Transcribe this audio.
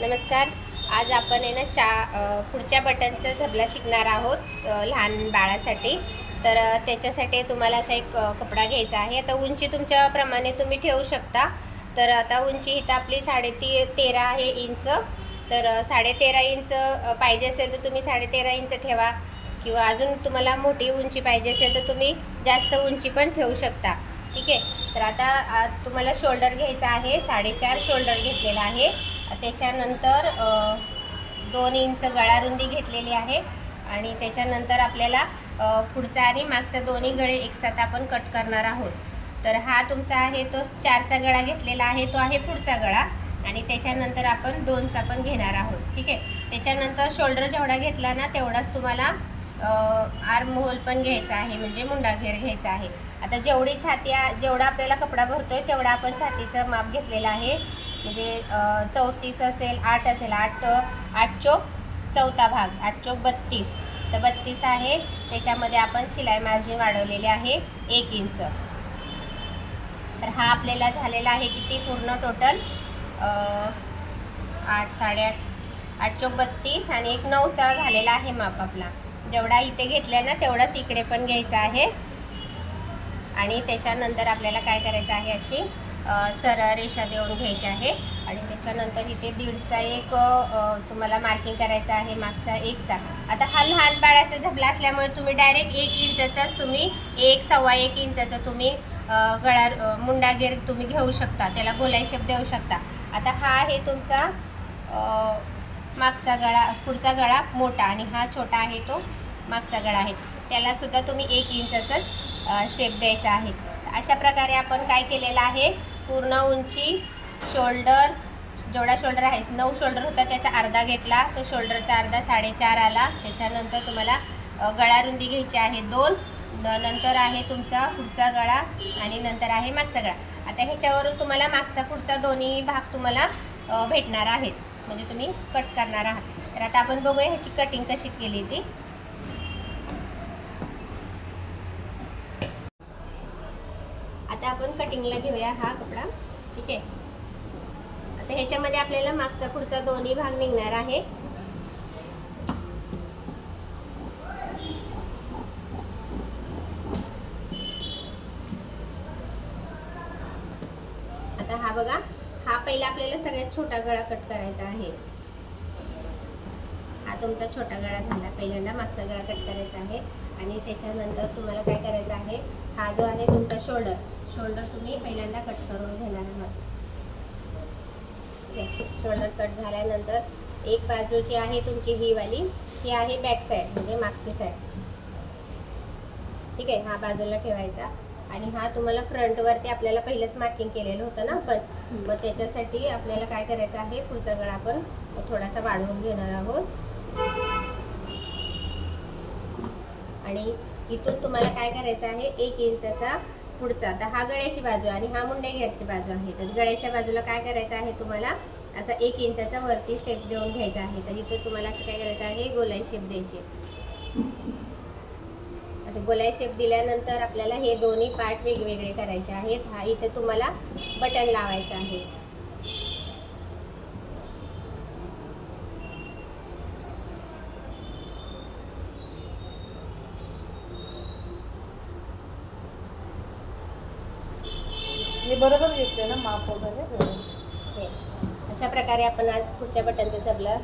नमस्कार. आज आपण आहे ना चा पुढच्या बटनचा झबला शिकणार आहोत लहान बाळासाठी. तर त्याच्यासाठी तुम्हाला असा एक कपडा घ्यायचा आहे. आता उंची तुमच्याप्रमाणे तुम्ही ठेवू शकता. तर आता उंची इथं आपली साडेती तेरा आहे इंच. तर साडेतेरा इंच पाहिजे असेल तर तुम्ही साडेतेरा इंच ठेवा. किंवा अजून तुम्हाला मोठी उंची पाहिजे असेल तर तुम्ही जास्त उंची पण ठेवू शकता. ठीक आहे? तर आता तुम्हाला शोल्डर घ्यायचा आहे. साडेचार शोल्डर घेतलेला आहे. त्याच्यानंतर दोन इंच गळा रुंदी घेतलेली आहे आणि त्याच्यानंतर आपल्याला पुढचा आणि मागचा दोन्ही गळे एकसाथ आपण कट करणार आहोत. तर हा तुमचा आहे तो चारचा गळा घेतलेला आहे तो आहे पुढचा गळा आणि त्याच्यानंतर आपण दोनचा पण घेणार आहोत. ठीक आहे? त्याच्यानंतर शोल्डर जेवढा घेतला ना तेवढाच तुम्हाला आर्म होल पण घ्यायचा आहे म्हणजे मुंडा घेर घ्यायचा आहे. आता जेवढी छाती जेवढा आपल्याला कपडा भरतोय तेवढा आपण छातीचं माप घेतलेलं आहे. म्हणजे चौतीस असेल आठ असेल आठ आठ चोक चौथा भाग आठ चोक बत्तीस. तर बत्तीस आहे. त्याच्यामध्ये आपण शिलाई मार्जिन वाढवलेली आहे एक इंच. तर हा आपल्याला झालेला आहे किती? पूर्ण टोटल आठ साडेआठ आठ चोक बत्तीस आणि एक नऊचा झालेला आहे माप आपला. जेवढा इथे घेतला ना तेवढाच इकडे पण घ्यायचा आहे. आणि त्याच्यानंतर आपल्याला काय करायचं आहे अशी? सरळ रेषा देऊन घ्यायची आहे. आणि त्याच्यानंतर इथे दीडचा एक तुम्हाला मार्किंग करायचं आहे मागचा एकचा. आता हा लहान बाळाचा झबला असल्यामुळे तुम्ही डायरेक्ट एक इंचाचाच तुम्ही एक सव्वा एक इंचाचा तुम्ही गळा मुंडागेर तुम्ही घेऊ शकता. त्याला गोलाई शेप देऊ शकता. आता हा आहे तुमचा मागचा गळा पुढचा गळा मोठा आणि हा छोटा आहे तो मागचा गळा आहे. त्यालासुद्धा तुम्ही एक इंचाचाच शेप द्यायचा आहे. अशा प्रकारे आपण काय केलेलं आहे? पूर्ण उंची शोल्डर जेवढा शोल्डर आहे नऊ शोल्डर होता त्याचा अर्धा घेतला. तो शोल्डरचा अर्धा साडेचार आला. त्याच्यानंतर तुम्हाला गळा रुंदी घ्यायची आहे दोन. नंतर आहे तुमचा पुढचा गळा आणि नंतर आहे मागचा गळा. आता ह्याच्यावरून तुम्हाला मागचा पुढचा दोन्ही भाग तुम्हाला भेटणार आहेत. म्हणजे तुम्ही कट करणार आहात. तर आता आपण बघूया ह्याची कटिंग कशी केली ती. आता आपण कटिंगला घेऊया हा कपडा. ठीक आहे? आता ह्याच्यामध्ये आपल्याला मागचा पुढचा दोन्ही भाग निघणार आहे. आता हा बघा हा पहिला आपल्याला सगळ्यात छोटा गळा कट करायचा आहे. हा तुमचा छोटा गळा झाला. पहिल्यांदा मागचा गळा कट करायचा आहे. आणि त्याच्यानंतर तुम्हाला काय करायचं आहे? हा जो आहे तुमचा शोल्डर शोल्डर तुम्ही पहिल्यांदा कट करून घेणार आहात. शोल्डर कट झाल्यानंतर एक बाजू जी आहे तुमची ही वाली ही आहे बॅक साईड म्हणजे मागची साईड ठीक आहे हा बाजूला ठेवायचा. आणि हा तुम्हाला फ्रंटवरती आपल्याला पहिलेच मार्किंग केलेलं होतं ना आपण? मग त्याच्यासाठी आपल्याला काय करायचं आहे पुढचा गळा आपण थोडासा वाढवून घेणार आहोत. आणि इथून तुम्हाला काय करायचं आहे एक इंचाचा पुढचा. तर हा गळ्याची बाजू आणि हा मुंडे घेरची बाजू आहे. तर गळ्याच्या बाजूला काय करायचं आहे तुम्हाला? असा एक इंचाचा वरती शेप देऊन घ्यायचा आहे. तर इथं तुम्हाला असं काय करायचं आहे? गोलाई शेप द्यायची असं गोलाई शेप दिल्यानंतर आपल्याला हे दोन्ही पार्ट वेगवेगळे करायचे आहेत. हा इथे तुम्हाला बटन लावायचं आहे. मी बरोबर घेतले ना माप वगैरे? हे. अशा प्रकारे आपण आज पुढच्या बटनचं जबला